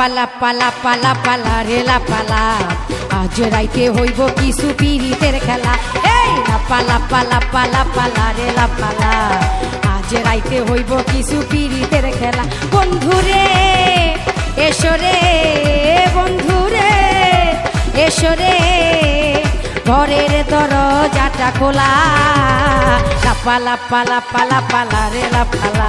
পালা পালা পালা পালা রেলা পালা। আজ রাইতে হইব কিছু পিরিতের খেলা। এই পালা পালা পালা পালা রেলা পালা। আজ রাইতে হইব কিছু পিরিতের খেলা। বন্ধুরে এসো রে এসো রে। ঘরের দরজাটা খোলা। লাপালা পালা পালা পালা রেলা পালা।